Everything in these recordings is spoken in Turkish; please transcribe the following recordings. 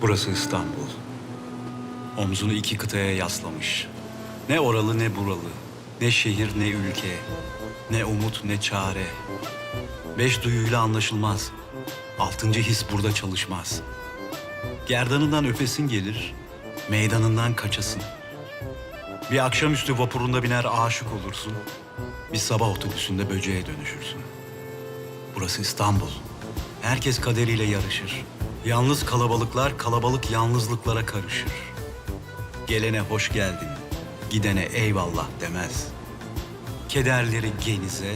Burası İstanbul. Omzunu iki kıtaya yaslamış. Ne oralı ne buralı. Ne şehir ne ülke. Ne umut ne çare. Beş duyuyla anlaşılmaz. Altıncı his burada çalışmaz. Gerdanından öpesin gelir, meydanından kaçasın. Bir akşamüstü vapurunda biner aşık olursun. Bir sabah otobüsünde böceğe dönüşürsün. Burası İstanbul. Herkes kaderiyle yarışır. Yalnız kalabalıklar kalabalık yalnızlıklara karışır. Gelene hoş geldin, gidene eyvallah demez. Kederleri genize,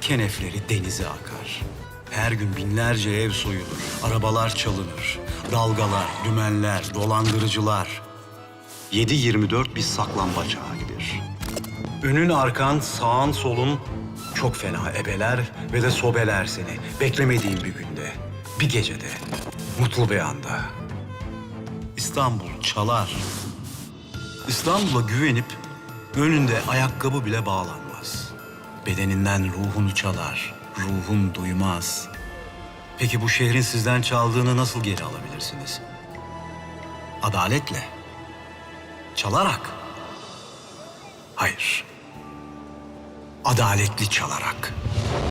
kenefleri denize akar. Her gün binlerce ev soyulur, arabalar çalınır. Dalgalar, dümenler, dolandırıcılar. 7-24 bir saklambaç gibidir. Önün arkan, sağın solun çok fena ebeler ve de sobeler seni. Beklemediğin bir günde, bir gecede, mutlu bir anda. İstanbul çalar. İstanbul'a güvenip önünde ayakkabı bile bağlanmaz. Bedeninden ruhunu çalar, ruhun duymaz. Peki bu şehrin sizden çaldığını nasıl geri alabilirsiniz? Adaletle. Çalarak. Hayır. Adaletli çalarak.